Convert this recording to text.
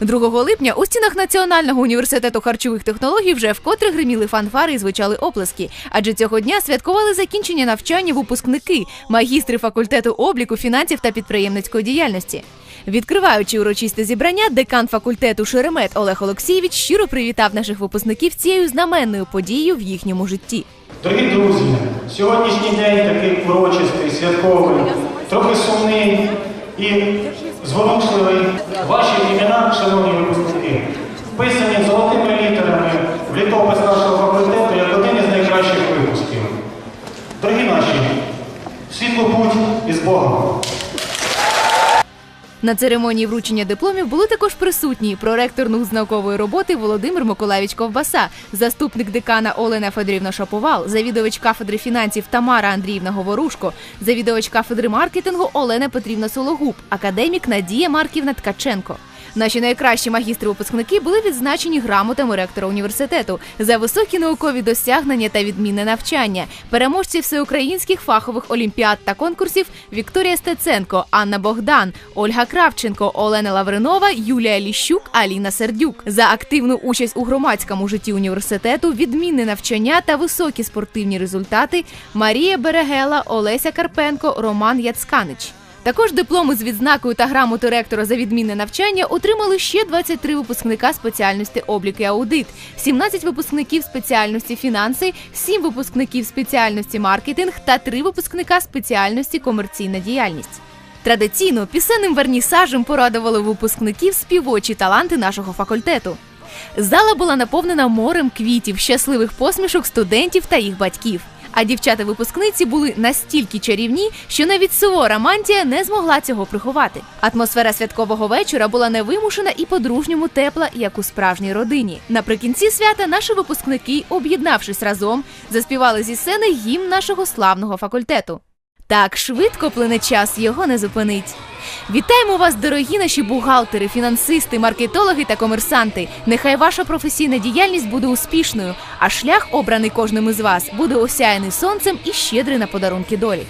2 липня у стінах Національного університету харчових технологій вже вкотре гриміли фанфари і звучали оплески. Адже цього дня святкували закінчення навчання випускники, магістри факультету обліку, фінансів та підприємницької діяльності. Відкриваючи урочисте зібрання, декан факультету Шеремет Олег Олексійович щиро привітав наших випускників цією знаменною подією в їхньому житті. Дорогі друзі, сьогоднішній день такий урочистий, святковий, трохи сумний і зворушливий. Ваші імена, шановні випускники, вписані золотими літерами в літопис нашого факультету як один із найкращих випусків. Дорогі наші, світло путь із Богом. На церемонії вручення дипломів були також присутні проректор з наукової роботи Володимир Миколаївич Ковбаса, заступник декана Олена Федорівна Шаповал, завідувач кафедри фінансів Тамара Андріївна Говорушко, завідувач кафедри маркетингу Олена Петрівна Сологуб, академік Надія Марківна Ткаченко. Наші найкращі магістри-випускники були відзначені грамотами ректора університету за високі наукові досягнення та відмінне навчання. Переможці всеукраїнських фахових олімпіад та конкурсів Вікторія Стеценко, Анна Богдан, Ольга Кравченко, Олена Лавринова, Юлія Ліщук, Аліна Сердюк за активну участь у громадському житті університету, відмінне навчання та високі спортивні результати Марія Берегела, Олеся Карпенко, Роман Яцканич. Також дипломи з відзнакою та грамоти ректора за відмінне навчання отримали ще 23 випускника спеціальності облік і аудит, 17 випускників спеціальності фінанси, 7 випускників спеціальності маркетинг та 3 випускника спеціальності комерційна діяльність. Традиційно пісенним вернісажем порадували випускників співочі таланти нашого факультету. Зала була наповнена морем квітів, щасливих посмішок студентів та їх батьків. А дівчата-випускниці були настільки чарівні, що навіть сувора мантія не змогла цього приховати. Атмосфера святкового вечора була невимушена і по-дружньому тепла, як у справжній родині. Наприкінці свята наші випускники, об'єднавшись разом, заспівали зі сцени гімн нашого славного факультету. Так швидко плине час, його не зупинить. Вітаємо вас, дорогі наші бухгалтери, фінансисти, маркетологи та комерсанти. Нехай ваша професійна діяльність буде успішною, а шлях, обраний кожним із вас, буде осяяний сонцем і щедрий на подарунки долі.